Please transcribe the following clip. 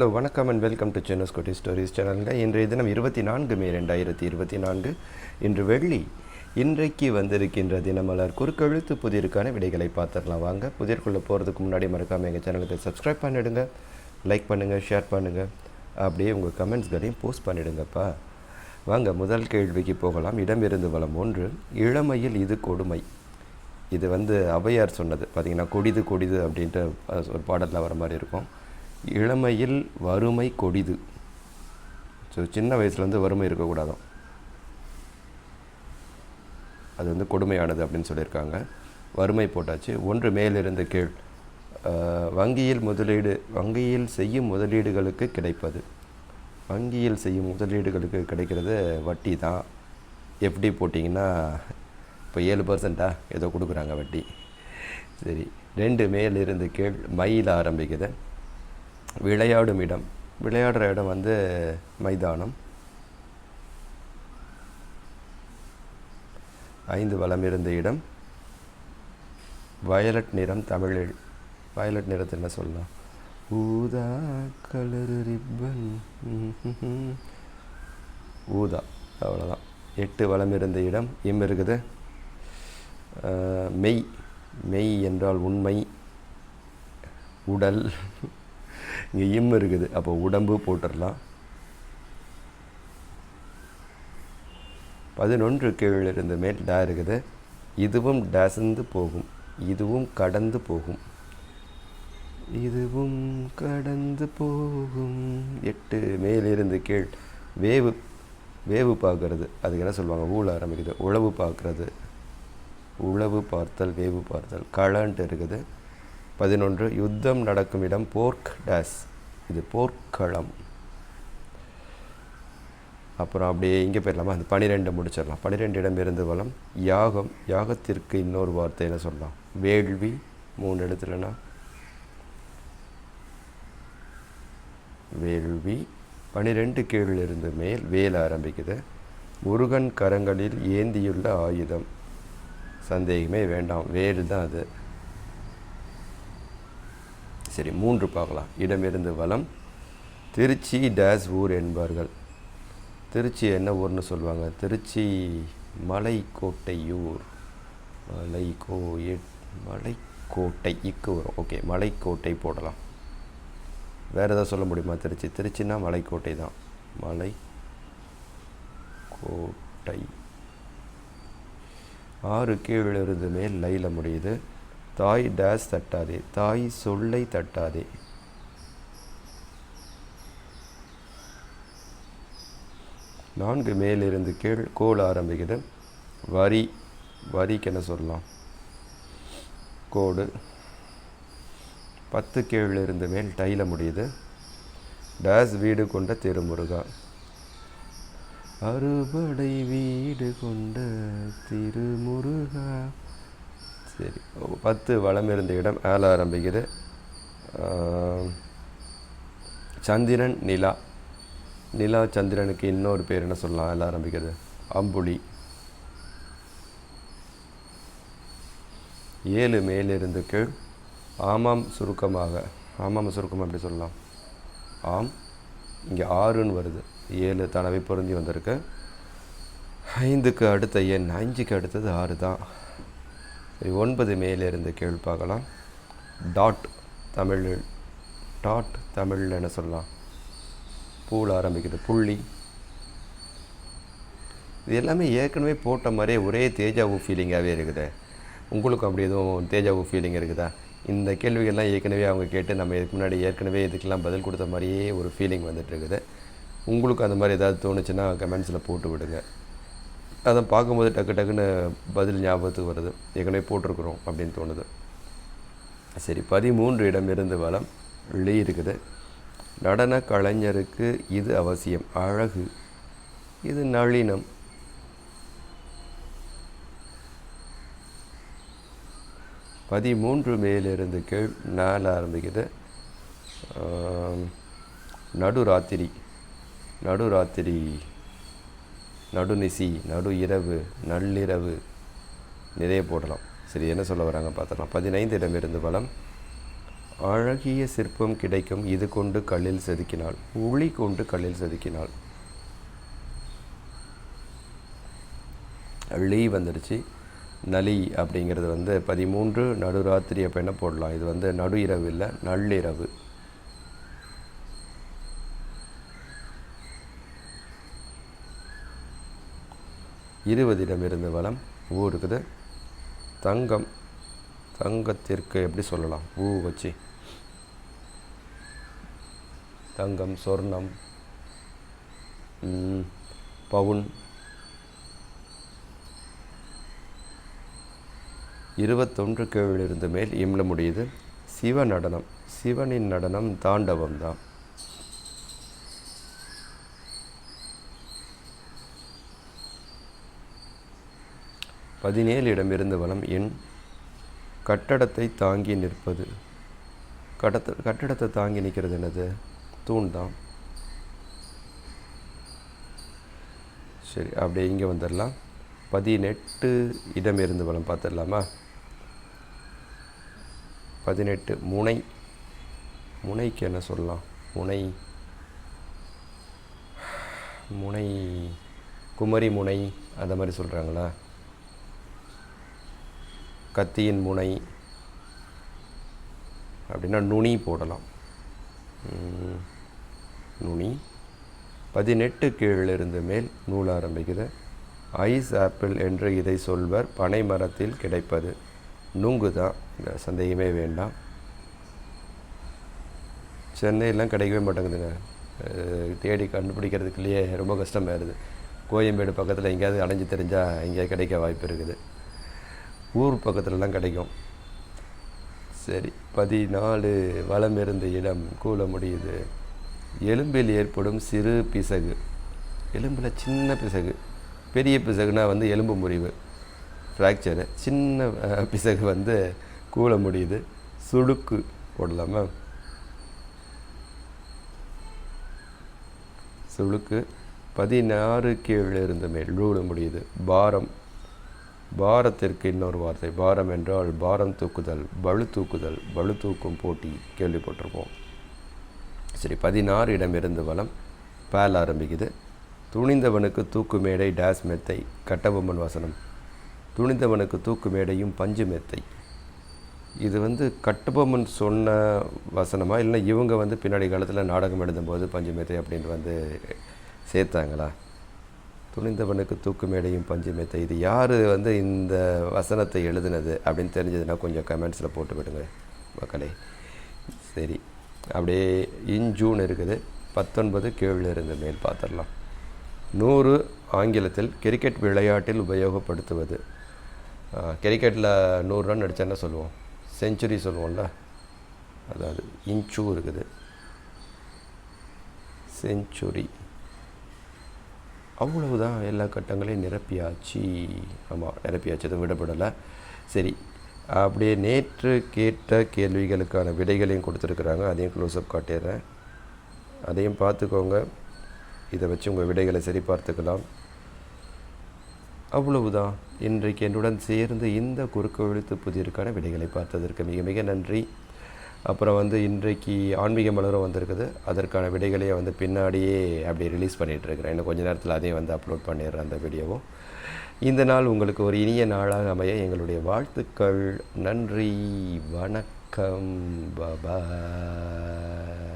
Hello வணக்கம் and welcome to சென்னஸ் கோட்டி stories சேனலுங்க இன்றைய தினம் இருபத்தி நான்கு மே ரெண்டாயிரத்தி இருபத்தி நான்கு இன்று வெள்ளி. இன்றைக்கு வந்திருக்கின்ற தினமலர் குறுக்கெழுத்து புதிருக்கான விடைகளை பார்த்துடலாம். வாங்க புதிர்க்குள்ளே போகிறதுக்கு முன்னாடி மறக்காமல் எங்கள் சேனலுக்கு சப்ஸ்கிரைப் பண்ணிவிடுங்க லைக் பண்ணுங்கள் ஷேர் பண்ணுங்கள் அப்படியே உங்கள் கமெண்ட்ஸ்களையும் போஸ்ட் பண்ணிவிடுங்கப்பா வாங்க முதல் கேள்விக்கு போகலாம். இடமிருந்து வளம் ஒன்று இளமையில் இது கொடுமை. இது வந்து அவையார் சொன்னது. பார்த்திங்கன்னா கொடிது கொடிது அப்படின்ட்டு ஒரு பாடலில் வர மாதிரி இருக்கும். இளமையில் வறுமை கொடிது. ஸோ சின்ன வயசுலேருந்து வறுமை இருக்கக்கூடாதாம். அது வந்து கொடுமையானது அப்படின்னு சொல்லியிருக்காங்க. வறுமை போட்டாச்சு. ஒன்று மேலிருந்து கீழ். வங்கியில் முதலீடு வங்கியில் செய்யும் முதலீடுகளுக்கு கிடைப்பது. வங்கியில் செய்யும் முதலீடுகளுக்கு கிடைக்கிறது வட்டி தான். எப்படி போட்டிங்கன்னா இப்போ ஏழு பர்சண்ட்டாக ஏதோ கொடுக்குறாங்க வட்டி. சரி ரெண்டு மேலிருந்து கீழ் மயில் ஆரம்பிக்குது. விளையாடும் இடம் விளையாடுற இடம் வந்து மைதானம். ஐந்து வளம் இருந்த இடம். வயலட் நிறம் தமிழில். வயலட் நிறத்தை என்ன சொல்லலாம்? ஊதா கலர் ரிப்பன் ஊதா அவ்வளோதான் எட்டு வளம் இருந்த இடம் இம் இருக்குது? மெய். மெய் என்றால் உண்மை. உடல். இங்கே இம் இருக்குது. அப்போ உடம்பு போட்டுடலாம் பதினொன்று கீழ் இருந்து மேல் டா இருக்குது. இதுவும் டசந்து போகும். இதுவும் கடந்து போகும். இதுவும் கடந்து போகும். எட்டு மேலிருந்து கீழ் வேவு வேவு பார்க்கறது. அதுக்கு என்ன சொல்லுவாங்க? ஊழ ஆரம்பிக்குது. உழவு பார்க்குறது. உழவு பார்த்தல் வேவு பார்த்தல். களன்ட்டு இருக்குது. பதினொன்று யுத்தம் நடக்கும் இடம் போர்க் டேஸ். இது போர்க்களம். அப்புறம் அப்படியே இங்கே போயிடலாமா? அந்த பனிரெண்டு முடிச்சிடலாம். பனிரெண்டு இடம் இருந்து வளம். யாகம் யாகத்திற்கு இன்னொரு வார்த்தை என்ன சொல்லலாம்? வேள்வி மூணு இடத்துலனா வேள்வி. பனிரெண்டு கீழிலிருந்து மேல் வேல் ஆரம்பிக்குது. முருகன் கரங்களில் ஏந்தியுள்ள ஆயுதம். சந்தேகமே வேண்டாம். வேல் தான் அது. சரி மூன்று பார்க்கலாம். இடமிருந்து வளம் திருச்சி டேஸ் ஊர் என்பார்கள். திருச்சி என்ன ஊர்னு சொல்லுவாங்க திருச்சி மலைக்கோட்டையூர். மலைக்கோ மலைக்கோட்டை இக்கு வரும். ஓகே மலைக்கோட்டை போடலாம். வேறு எதாவது சொல்ல முடியுமா திருச்சி? திருச்சின்னா மலைக்கோட்டை தான். மலை கோட்டை ஆறு கீழிருந்து மேல் லையில் முடியுது. தாய் டேஸ் தட்டாதே தாய் சொல்லை தட்டாதே. நான்கு மேலிருந்து கீழ் கோல் ஆரம்பிக்குது. வரி வரிக்கு என்ன சொல்லலாம்? கோடு. பத்து கீழிருந்து மேல் டைல முடியுது. டேஸ் வீடு கொண்ட திருமுருகா. அறுபடை வீடு கொண்ட திருமுருகா. சரி. பத்து வளம் இருந்த இடம் ஆள ஆரம்பிக்குது. சந்திரன் நிலா. நிலா சந்திரனுக்கு இன்னொரு பேர் என்ன சொல்லலாம்? ஆள ஆரம்பிக்கிறது அம்புலி. ஏழு மேலிருந்து கீழ். ஆமாம் சுருக்கமாக. ஆமாம் சுருக்கமாக எப்படி சொல்லலாம்? ஆம். இங்கே ஆறுன்னு வருது. ஏழு தனவை பொருந்தி வந்திருக்கு. ஐந்துக்கு அடுத்த எண் அஞ்சுக்கு அடுத்தது ஆறு தான். ஒன்பது மேலிருந்து கேள்வி பார்க்கலாம். டாட் தமிழ் டாட் தமிழில் என்ன சொல்லலாம்? பூவில் ஆரம்பிக்குது. புள்ளி. இது எல்லாமே ஏற்கனவே போட்ட மாதிரியே ஒரே தேஜாவு ஃபீலிங்காகவே இருக்குது. உங்களுக்கும் அப்படி எதுவும் தேஜாவு ஃபீலிங் இருக்குதா? இந்த கேள்விகள்லாம் ஏற்கனவே அவங்க கேட்டு நம்ம இதுக்கு முன்னாடி ஏற்கனவே இதுக்கெல்லாம் பதில் கொடுத்த மாதிரியே ஒரு ஃபீலிங் வந்துட்டு இருக்குது. உங்களுக்கு அந்த மாதிரி ஏதாவது தோணுச்சுன்னா கமெண்ட்ஸில் போட்டு விடுங்க. அதை பார்க்கும்போது டக்கு டக்குன்னு பதில் ஞாபகத்துக்கு வருது. ஏற்கனவே போட்டிருக்கிறோம் அப்படின்னு தோணுது. சரி பதிமூன்று இடம் இருந்து வளம் லீ இருக்குது. நடன கலைஞருக்கு இது அவசியம். அழகு இது நளினம். பதிமூன்று மேலிருந்து கீழ் நாலு ஆரம்பிக்குது. நடுராத்திரி நடுராத்திரி நடுநிசி நடு இரவு நள்ளிரவு நிறைய போடலாம். சரி என்ன சொல்ல வராங்க பார்த்துக்கலாம் பதினைந்து இடமிருந்து வளம் அழகிய சிற்பம் கிடைக்கும். இது கொண்டு கல்லில் செதுக்கினாள் உளி கொண்டு கல்லில் செதுக்கினாள் லீ வந்துடுச்சு. நலி அப்படிங்கிறது வந்து பதிமூன்று நடுராத்திரி அப்போ என்ன போடலாம்? இது வந்து நடு இரவு இல்லை நள்ளிரவு. இருபதிடமிருந்து வளம் ஊ இருக்குது. தங்கம் தங்கத்திற்கு எப்படி சொல்லலாம்? ஊ வச்சு. தங்கம் சொர்ணம் பவுன். இருபத்தொன்று கீழிருந்து மேல் இம்ல முடியுது. சிவ நடனம். சிவனின் நடனம் தாண்டவம் தான் பதினேழு இடமிருந்து வளம் எண் கட்டடத்தை தாங்கி நிற்பது. கட்டத்த கட்டடத்தை தாங்கி நிற்கிறது என்னது? தூண் தான் சரி அப்படியே இங்கே வந்துடலாம். பதினெட்டு இடமிருந்து வளம் பார்த்துடலாமா? பதினெட்டு முனை முனைக்கு என்ன சொல்லலாம்? முனை முனை குமரி முனை அந்த மாதிரி சொல்கிறாங்களா கத்தியின் முனை அப்படின்னா நுனி போடலாம். நுனி. பதினெட்டு கீழிருந்து மேல் நூல் ஆரம்பிக்குது. ஐஸ் ஆப்பிள் என்று இதை சொல்வர். பனை மரத்தில் கிடைப்பது. நுங்கு தான் இந்த சந்தேகமே வேண்டாம். சென்னையெல்லாம் கிடைக்கவே மாட்டேங்குதுங்க. தேடி கண்டுபிடிக்கிறதுக்குள்ளேயே ரொம்ப கஷ்டமாயிருது. கோயம்பேடு பக்கத்தில் எங்கேயாவது அடைஞ்சு தெரிஞ்சால் எங்கேயாவது கிடைக்க வாய்ப்பு இருக்குது. ஊர் பக்கத்துலலாம் கிடைக்கும். சரி பதினாலு வளம் இருந்த இடம் கூல முடியுது. எலும்பில் ஏற்படும் சிறு பிசகு. எலும்பில் சின்ன பிசகு. பெரிய பிசகுனா வந்து எலும்பு முறிவு. ஃப்ராக்சரு சின்ன பிசகு வந்து கூல முடியுது. சுளுக்கு போடலாமா? சுளுக்கு பதினாறு கீழே இருந்து மேல் லூட முடியுது. பாரம். பாரத்திற்கு இன்னொரு வார்த்தை பாரம் என்றால் பாரம் தூக்குதல் பளு தூக்குதல் பளு தூக்கும் போட்டி கேள்விப்பட்டிருப்போம். சரி பதினாறு இடமிருந்து வளம் பேல் ஆரம்பிக்குது. துணிந்தவனுக்கு தூக்கு மேடை டேஸ் மெத்தை கட்டபொம்மன் வசனம். துணிந்தவனுக்கு தூக்கு மேடையும் பஞ்சு மெத்தை. இது வந்து கட்டபொம்மன் சொன்ன வசனமா? இல்லைன்னா இவங்க வந்து பின்னாடி காலத்தில் நாடகம் எழுதும்போது பஞ்சு மெத்தை அப்படின்னு வந்து சேர்த்தாங்களா? துணிந்தவனுக்கு தூக்கு மேடையும் பஞ்சு மேத்தை இது யார் வந்து இந்த வசனத்தை எழுதுனது அப்படின்னு தெரிஞ்சதுன்னா கொஞ்சம் கமெண்ட்ஸில் போட்டு விடுங்க மக்களே. சரி அப்படியே இன் ஜூன் இருக்குது. பத்தொன்பது கீழ் இருந்து மேல் பார்த்துடலாம். நூறு ஆங்கிலத்தில் கிரிக்கெட் விளையாட்டில் உபயோகப்படுத்துவது. கிரிக்கெட்டில் நூறு ரன் அடித்தா என்ன சொல்லுவோம்? செஞ்சுரி சொல்லுவோம்ல. அதாவது இன்ச்சு இருக்குது. செஞ்சுரி அவ்வளவுதான் எல்லா கட்டங்களையும் நிரப்பியாச்சு. ஆமாம் நிரப்பியாச்சு எதுவும் விடப்படலை. சரி அப்படியே நேற்று கேட்ட கேள்விகளுக்கான விடைகளையும் கொடுத்துருக்குறாங்க. அதையும் க்ளோஸ்அப் காட்டிடுறேன். அதையும் பார்த்துக்கோங்க. இதை வச்சு உங்கள் விடைகளை சரி பார்த்துக்கலாம். அவ்வளவுதான். இன்றைக்கு என்னுடன் சேர்ந்து இந்த குறுக்கு எழுத்து புதிருக்கான விடைகளை பார்த்ததற்கு மிக மிக நன்றி. அப்புறம் வந்து இன்றைக்கு ஆன்மீக மலரும் வந்திருக்குது. அதற்கான விடைகளையே வந்து பின்னாடியே அப்படி ரிலீஸ் பண்ணிகிட்ருக்கிறேன் இன்னும் கொஞ்ச நேரத்தில் அதையும் வந்து அப்லோட் பண்ணிடுறேன் அந்த வீடியோவும். இந்த நாள் உங்களுக்கு ஒரு இனிய நாளாக அமைய எங்களுடைய வாழ்த்துக்கள். நன்றி. வணக்கம். பபாய்